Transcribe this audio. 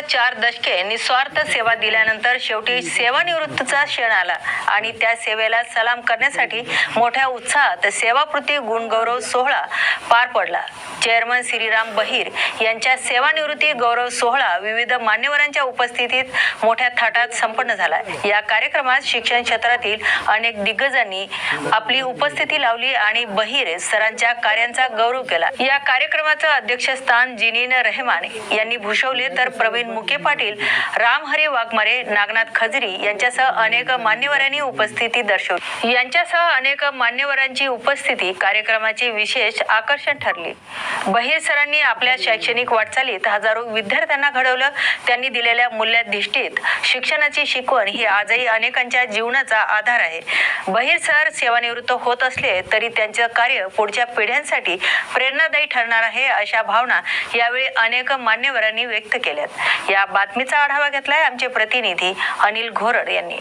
चार दशके निस्वार्थ सेवा दिल्यानंतर शेवटी सेवानिवृत्तीचा क्षण आला आणि त्या सेवेला सलाम करण्यासाठी मोठ्या उत्साहात सेवाकृती गुणगौरव सोहळा पार पडला. चेअरमन श्रीराम बहिर यांच्या सेवानिवृत्ती गौरव सोहळा विविध मान्यवरांच्या उपस्थितीत मोठ्या थाटात संपन्न झाला. या कार्यक्रमात शिक्षण क्षेत्रातील अनेक दिग्गजांनी आपली उपस्थिती लावली आणि बहिर सरांच्या कार्यांचा गौरव केला. या कार्यक्रमाचं अध्यक्षस्थान जिनीन रहमान यांनी भूषवले तर प्रवीण मुके पाटील रामहरी वाघमारे नागनाथ खजरी यांच्यासह अनेक मान्यवरांनी उपस्थिती दर्शवली. यांच्यासह अनेक मान्यवरांची उपस्थिती कार्यक्रमाचे विशेष आकर्षण ठरली. बहिर सरांनी आपल्या शैक्षणिक वाटचालीत हजारो विद्यार्थ्यांना घडवलं. त्यांनी दिलेल्या मूल्याधिष्ठित शिक्षणाची शिकवण ही आजही अनेकांच्या जीवनाचा आधार आहे. बहिर सर सेवानिवृत्त होत असले तरी त्यांचं कार्य पुढच्या पिढ्यांसाठी प्रेरणादायी ठरणार आहे अशा भावना यावेळी अनेक मान्यवरांनी व्यक्त केल्यात. या बातमीचा आढावा घेतलाय आमचे प्रतिनिधी अनिल घोरड यांनी.